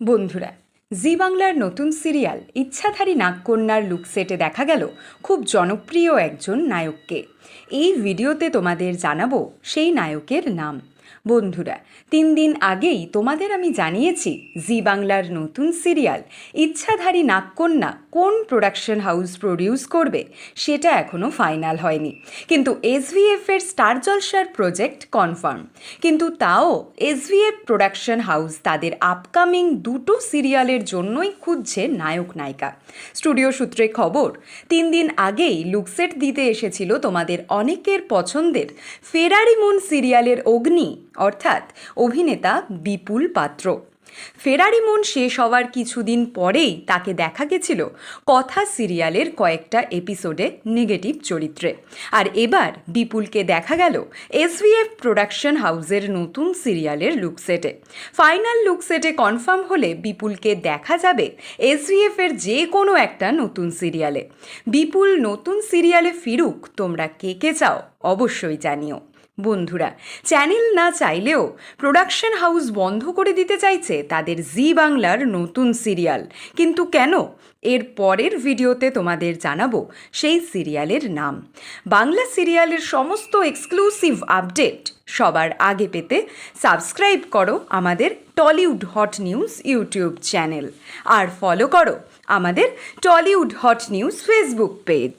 বন্ধুরা, জি বাংলার নতুন সিরিয়াল ইচ্ছাধারী নাগকন্যার লুকসেটে দেখা গেল খুব জনপ্রিয় একজন নায়ককে। এই ভিডিওতে তোমাদের জানাব সেই নায়কের নাম। বন্ধুরা, তিন দিন আগেই তোমাদের আমি জানিয়েছি জি বাংলার নতুন সিরিয়াল ইচ্ছাধারী নাগকন্যা কোন প্রোডাকশন হাউস প্রডিউস করবে, সেটা এখনও ফাইনাল হয়নি। কিন্তু এসভিএফ এর স্টার জলসার প্রজেক্ট কনফার্ম কিন্তু তাও এসভিএফ প্রোডাকশন হাউস তাদের আপকামিং দুটো সিরিয়ালের জন্যই খুঁজছে নায়ক নায়িকা। স্টুডিও সূত্রে খবর, তিন দিন আগেই লুকসেট দিতে এসেছিল তোমাদের অনেকের পছন্দের ফেরারি মুন সিরিয়ালের অগ্নি, অর্থাৎ অভিনেতা বিপুল পাত্র। ফেরারি মন শেষ হওয়ার কিছুদিন পরেই তাকে দেখা গেছিল কথা সিরিয়ালের কয়েকটা এপিসোডে নেগেটিভ চরিত্রে। আর এবার বিপুলকে দেখা গেল এসভিএফ প্রোডাকশন হাউসের নতুন সিরিয়ালের লুকসেটে। ফাইনাল লুকসেটে কনফার্ম হলে বিপুলকে দেখা যাবে এসভিএফ এর যে কোনো একটা নতুন সিরিয়ালে। বিপুল নতুন সিরিয়ালে ফিরুক, তোমরা কে কে চাও অবশ্যই জানিও। বন্ধুরা, চ্যানেল না চাইলেও প্রোডাকশন হাউস বন্ধ করে দিতে চাইছে তাদের জি বাংলার নতুন সিরিয়াল। কিন্তু কেন? এর পরের ভিডিওতে তোমাদের জানাব সেই সিরিয়ালের নাম। বাংলা সিরিয়ালের সমস্ত এক্সক্লুসিভ আপডেট সবার আগে পেতে সাবস্ক্রাইব করো আমাদের Tollywood hot news YouTube channel. আর ফলো করো আমাদের Tollywood hot news Facebook page.